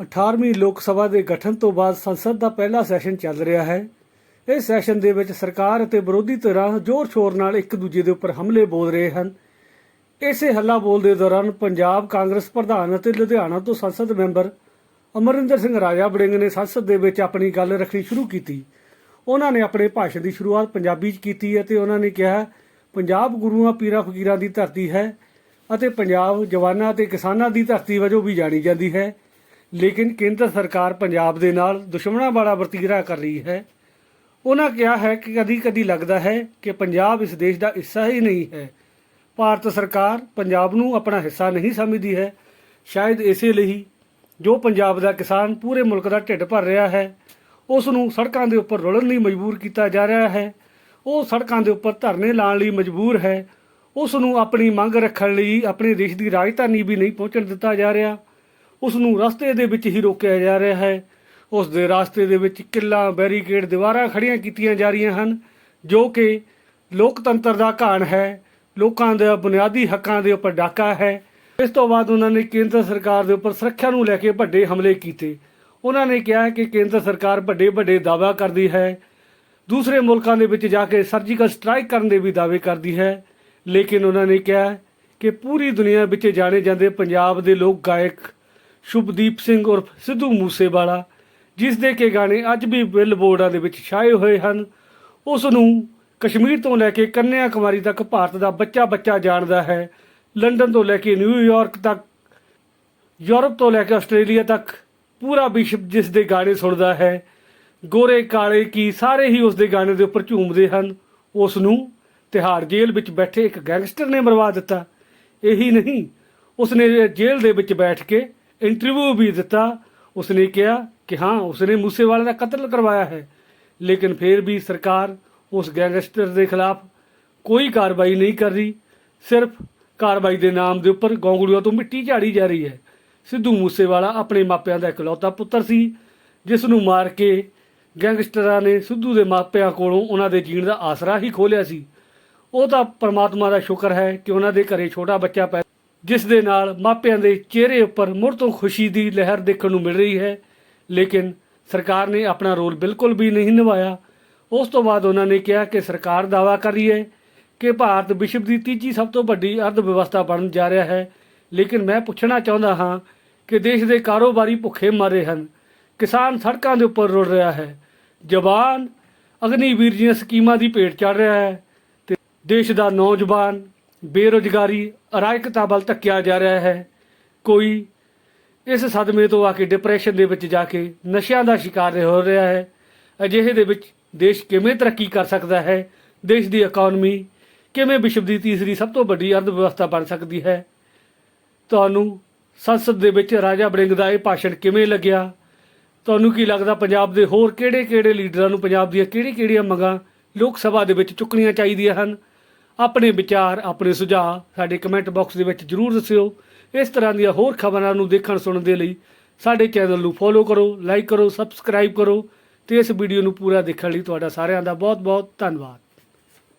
18ਵੀਂ ਲੋਕ ਸਭਾ ਦੇ ਗਠਨ ਤੋਂ ਬਾਅਦ ਸੰਸਦ ਦਾ ਪਹਿਲਾ ਸੈਸ਼ਨ ਚੱਲ ਰਿਹਾ ਹੈ। ਇਸ ਸੈਸ਼ਨ ਦੇ ਵਿੱਚ ਸਰਕਾਰ ਅਤੇ ਵਿਰੋਧੀ ਧਿਰਾਂ ਜ਼ੋਰ-ਸ਼ੋਰ ਨਾਲ ਇੱਕ ਦੂਜੇ ਦੇ ਉੱਪਰ ਹਮਲੇ ਬੋਲ ਰਹੇ ਹਨ। ਇਸੇ ਹੱਲਾ ਬੋਲ ਦੇ ਦੌਰਾਨ ਪੰਜਾਬ ਕਾਂਗਰਸ ਪ੍ਰਧਾਨ ਅਤੇ ਲੁਧਿਆਣਾ ਤੋਂ ਸੰਸਦ ਮੈਂਬਰ ਅਮਰਿੰਦਰ ਸਿੰਘ ਰਾਜਾ ਬੜਿੰਗ ਨੇ ਸੰਸਦ ਦੇ ਵਿੱਚ ਆਪਣੀ ਗੱਲ ਰੱਖਣੀ ਸ਼ੁਰੂ ਕੀਤੀ। ਉਹਨਾਂ ਨੇ ਆਪਣੇ ਭਾਸ਼ਣ ਦੀ ਸ਼ੁਰੂਆਤ ਪੰਜਾਬੀ 'ਚ ਕੀਤੀ ਅਤੇ ਉਹਨਾਂ ਨੇ ਕਿਹਾ, ਪੰਜਾਬ ਗੁਰੂਆਂ, ਪੀਰਾਂ, ਫਕੀਰਾਂ ਦੀ ਧਰਤੀ ਹੈ ਅਤੇ ਪੰਜਾਬ ਜਵਾਨਾਂ ਤੇ ਕਿਸਾਨਾਂ ਦੀ ਧਰਤੀ ਵਜੋਂ ਵੀ ਜਾਣੀ ਜਾਂਦੀ ਹੈ। ਲੇਕਿਨ ਕੇਂਦਰ ਸਰਕਾਰ ਪੰਜਾਬ ਦੇ ਨਾਲ ਦੁਸ਼ਮਣਾਂ ਵਾਲਾ ਵਰਤੀਰਾ ਕਰ ਰਹੀ ਹੈ। ਉਹਨਾਂ ਕਿਹਾ ਹੈ ਕਿ ਕਦੀ-ਕਦੀ ਲੱਗਦਾ ਹੈ ਕਿ ਪੰਜਾਬ ਇਸ ਦੇਸ਼ ਦਾ ਹਿੱਸਾ ਹੀ ਨਹੀਂ ਹੈ। ਭਾਰਤ ਸਰਕਾਰ ਪੰਜਾਬ ਨੂੰ ਆਪਣਾ ਹਿੱਸਾ ਨਹੀਂ ਸਮਝਦੀ ਹੈ। ਸ਼ਾਇਦ ਇਸੇ ਲਈ ਜੋ ਪੰਜਾਬ ਦਾ ਕਿਸਾਨ ਪੂਰੇ ਮੁਲਕ ਦਾ ਢਿੱਡ ਭਰ ਰਿਹਾ ਹੈ, ਉਸ ਨੂੰ ਸੜਕਾਂ ਦੇ ਉੱਪਰ ਰੁਲਣ ਲਈ ਮਜਬੂਰ ਕੀਤਾ ਜਾ ਰਿਹਾ ਹੈ। ਉਹ ਸੜਕਾਂ ਦੇ ਉੱਪਰ ਧਰਨੇ ਲਾਉਣ ਲਈ ਮਜਬੂਰ ਹੈ। ਉਸ ਨੂੰ ਆਪਣੀ ਮੰਗ ਰੱਖਣ ਲਈ ਆਪਣੇ ਦੇਸ਼ ਦੀ ਰਾਜਧਾਨੀ ਵੀ ਨਹੀਂ ਪਹੁੰਚਣ ਦਿੱਤਾ ਜਾ ਰਿਹਾ। ਉਸ ਨੂੰ ਰਸਤੇ ਦੇ ਵਿੱਚ ਹੀ ਰੋਕਿਆ ਜਾ ਰਿਹਾ ਹੈ। ਉਸ ਦੇ ਰਸਤੇ ਦੇ ਵਿੱਚ ਕਿੱਲਾ, ਬੈਰੀਕੇਡ, ਦੀਵਾਰਾਂ ਖੜੀਆਂ ਕੀਤੀਆਂ ਜਾ ਰਹੀਆਂ ਹਨ, ਜੋ ਕਿ ਲੋਕਤੰਤਰ ਦਾ ਘਾਣ ਹੈ। ਲੋਕਾਂ ਦੇ ਬੁਨਿਆਦੀ ਹੱਕਾਂ ਦੇ ਉੱਪਰ ਡਾਕਾ ਹੈ। ਇਸ ਤੋਂ ਬਾਅਦ ਉਹਨਾਂ ਨੇ ਕੇਂਦਰ ਸਰਕਾਰ ਦੇ ਉੱਪਰ ਸੁਰੱਖਿਆ ਨੂੰ ਲੈ ਕੇ ਵੱਡੇ ਹਮਲੇ ਕੀਤੇ। ਉਹਨਾਂ ਨੇ ਕਿਹਾ ਕਿ ਕੇਂਦਰ ਸਰਕਾਰ ਵੱਡੇ ਵੱਡੇ ਦਾਅਵਾ ਕਰਦੀ ਹੈ। ਦੂਸਰੇ ਮੁਲਕਾਂ ਦੇ ਵਿੱਚ ਜਾ ਕੇ ਸਰਜੀਕਲ ਸਟ੍ਰਾਈਕ ਕਰਨ ਦੇ ਵੀ ਦਾਅਵੇ ਕਰਦੀ ਹੈ। ਲੇਕਿਨ ਉਹਨਾਂ ਨੇ ਕਿਹਾ ਕਿ ਪੂਰੀ ਦੁਨੀਆ ਵਿੱਚ ਜਾਣੇ ਜਾਂਦੇ ਪੰਜਾਬ ਦੇ ਲੋਕ ਗਾਇਕ ਸ਼ੁਭਦੀਪ ਸਿੰਘ ਉਰਫ ਸਿੱਧੂ ਮੂਸੇਵਾਲਾ, ਜਿਸ ਦੇ ਕੇ ਗਾਣੇ ਅੱਜ ਵੀ ਬਿੱਲ ਬੋਰਡਾਂ ਦੇ ਵਿੱਚ ਛਾਏ ਹੋਏ ਹਨ। ਉਸ ਨੂੰ ਕਸ਼ਮੀਰ ਤੋਂ ਲੈ ਕੇ ਕੰਨਿਆ ਕੁਮਾਰੀ ਤੱਕ ਭਾਰਤ ਦਾ ਬੱਚਾ ਬੱਚਾ ਜਾਣਦਾ ਹੈ। ਲੰਡਨ ਤੋਂ ਲੈ ਕੇ ਨਿਊਯਾਰਕ ਤੱਕ, ਯੂਰਪ ਤੋਂ ਲੈ ਕੇ ਆਸਟ੍ਰੇਲੀਆ ਤੱਕ ਪੂਰਾ ਵਿਸ਼ਵ ਜਿਸ ਦੇ ਗਾਣੇ ਸੁਣਦਾ ਹੈ। ਗੋਰੇ ਕਾਲੇ ਕੀ ਸਾਰੇ ਹੀ ਉਸ ਦੇ ਗਾਣੇ ਦੇ ਉੱਪਰ ਝੂਮਦੇ ਹਨ। ਉਸ ਨੂੰ ਤਿਹਾੜ ਜੇਲ੍ਹ ਵਿੱਚ ਬੈਠੇ ਇੱਕ ਗੈਂਗਸਟਰ ਨੇ ਮਰਵਾ ਦਿੱਤਾ। ਇਹੀ ਨਹੀਂ ਉਸਨੇ ਜੇਲ੍ਹ ਦੇ ਵਿੱਚ ਬੈਠ ਕੇ ਇੰਟਰਵਿਊ ਵੀ ਦਿੱਤਾ, ਉਸਨੇ ਕਿਹਾ ਕਿ ਹਾਂ, ਉਸਨੇ ਮੂਸੇਵਾਲੇ ਦਾ ਕਤਲ ਕਰਵਾਇਆ ਹੈ, ਲੇਕਿਨ ਫਿਰ ਵੀ ਸਰਕਾਰ ਉਸ ਗੈਂਗਸਟਰ ਦੇ ਖਿਲਾਫ ਕੋਈ ਕਾਰਵਾਈ ਨਹੀਂ ਕਰ ਰਹੀ, ਸਿਰਫ ਕਾਰਵਾਈ ਦੇ ਨਾਮ ਦੇ ਉੱਪਰ ਗੋਂਗਲੂਆਂ ਤੋਂ ਮਿੱਟੀ ਝਾੜੀ ਜਾ ਰਹੀ ਹੈ। ਸਿੱਧੂ ਮੂਸੇਵਾਲਾ ਆਪਣੇ ਮਾਪਿਆਂ ਦਾ ਇਕਲੌਤਾ ਪੁੱਤਰ ਸੀ, ਜਿਸ ਨੂੰ ਮਾਰ ਕੇ ਗੈਂਗਸਟਰਾਂ ਨੇ ਸਿੱਧੂ ਦੇ ਮਾਪਿਆਂ ਕੋਲੋਂ ਉਹਨਾਂ ਦੇ ਜੀਣ ਦਾ ਆਸਰਾ ਹੀ ਖੋਲਿਆ ਸੀ। ਉਹ ਤਾਂ ਪਰਮਾਤਮਾ ਦਾ ਸ਼ੁਕਰ ਹੈ ਕਿ ਉਹਨਾਂ ਦੇ ਘਰੇ ਛੋਟਾ ਬੱਚਾ ਪੈ ਜਿਸ ਦੇ ਨਾਲ ਮਾਪਿਆਂ ਦੇ ਚਿਹਰੇ ਉੱਪਰ ਮੁੜ ਤੋਂ ਖੁਸ਼ੀ ਦੀ ਲਹਿਰ ਦੇਖਣ ਨੂੰ ਮਿਲ ਰਹੀ ਹੈ। ਲੇਕਿਨ ਸਰਕਾਰ ਨੇ ਆਪਣਾ ਰੋਲ ਬਿਲਕੁਲ ਵੀ ਨਹੀਂ ਨਿਭਾਇਆ। ਉਸ ਤੋਂ ਬਾਅਦ ਉਹਨਾਂ ਨੇ ਕਿਹਾ ਕਿ ਸਰਕਾਰ ਦਾਵਾ ਕਰ ਰਹੀ ਹੈ ਕਿ ਭਾਰਤ ਵਿਸ਼ਵ ਦੀ ਤੀਜੀ ਸਭ ਤੋਂ ਵੱਡੀ ਅਰਥ ਵਿਵਸਥਾ ਬਣਨ ਜਾ ਰਿਹਾ ਹੈ। ਲੇਕਿਨ ਮੈਂ ਪੁੱਛਣਾ ਚਾਹੁੰਦਾ ਹਾਂ ਕਿ ਦੇਸ਼ ਦੇ ਕਾਰੋਬਾਰੀ ਭੁੱਖੇ ਮਰੇ ਹਨ। ਕਿਸਾਨ ਸੜਕਾਂ ਦੇ ਉੱਪਰ ਰੁੜ ਰਿਹਾ ਹੈ। ਜਵਾਨ ਅਗਨੀਵੀਰ ਦੀਆਂ ਸਕੀਮਾਂ ਦੀ ਭੇਟ ਚੜ ਰਿਹਾ ਹੈ ਤੇ ਦੇਸ਼ ਦਾ ਨੌਜਵਾਨ ਬੇਰੁਜ਼ਗਾਰੀ ਅਰਾਇਕਤਾ ਵੱਲ ਧੱਕਿਆ ਜਾ ਰਿਹਾ ਹੈ। ਕੋਈ ਇਸ ਸਦਮੇ ਤੋਂ ਆ ਕੇ ਡਿਪਰੈਸ਼ਨ ਦੇ ਵਿੱਚ ਜਾ ਕੇ ਨਸ਼ਿਆਂ ਦਾ ਸ਼ਿਕਾਰ ਹੋ ਰਿਹਾ ਹੈ। ਅਜਿਹੇ ਦੇ ਵਿੱਚ ਦੇਸ਼ ਕਿਵੇਂ ਤਰੱਕੀ ਕਰ ਸਕਦਾ ਹੈ? ਦੇਸ਼ ਦੀ ਇਕਨੋਮੀ ਕਿਵੇਂ ਵਿਸ਼ਵ ਦੀ ਤੀਸਰੀ ਸਭ ਤੋਂ ਵੱਡੀ ਅਰਥ ਵਿਵਸਥਾ ਬਣ ਸਕਦੀ ਹੈ? ਤੁਹਾਨੂੰ ਸੰਸਦ ਦੇ ਵਿੱਚ ਰਾਜਾ ਬੜਿੰਗ ਦਾ ਇਹ ਭਾਸ਼ਣ ਕਿਵੇਂ ਲੱਗਿਆ? ਤੁਹਾਨੂੰ ਕੀ ਲੱਗਦਾ ਪੰਜਾਬ ਦੇ ਹੋਰ ਕਿਹੜੇ-ਕਿਹੜੇ ਲੀਡਰਾਂ ਨੂੰ ਪੰਜਾਬ ਦੀਆਂ ਕਿਹੜੀ-ਕਿਹੜੀਆਂ ਮੰਗਾਂ ਲੋਕ ਸਭਾ ਦੇ ਵਿੱਚ ਚੁੱਕਣੀਆਂ ਚਾਹੀਦੀਆਂ ਹਨ? ਆਪਣੇ ਵਿਚਾਰ, ਆਪਣੇ ਸੁਝਾਅ ਸਾਡੇ ਕਮੈਂਟ ਬਾਕਸ ਦੇ ਵਿੱਚ ਜਰੂਰ ਦੱਸਿਓ। ਇਸ ਤਰ੍ਹਾਂ ਦੀਆਂ ਹੋਰ ਖਬਰਾਂ ਨੂੰ ਦੇਖਣ ਸੁਣਨ ਦੇ ਲਈ ਸਾਡੇ ਚੈਨਲ ਨੂੰ ਫੋਲੋ ਕਰੋ ਲਾਈਕ ਕਰੋ ਸਬਸਕ੍ਰਾਈਬ ਕਰੋ ਤੇ ਇਸ ਵੀਡੀਓ ਨੂੰ ਪੂਰਾ ਦੇਖਣ ਲਈ ਤੁਹਾਡਾ ਸਾਰਿਆਂ ਦਾ ਬਹੁਤ-ਬਹੁਤ ਧੰਨਵਾਦ।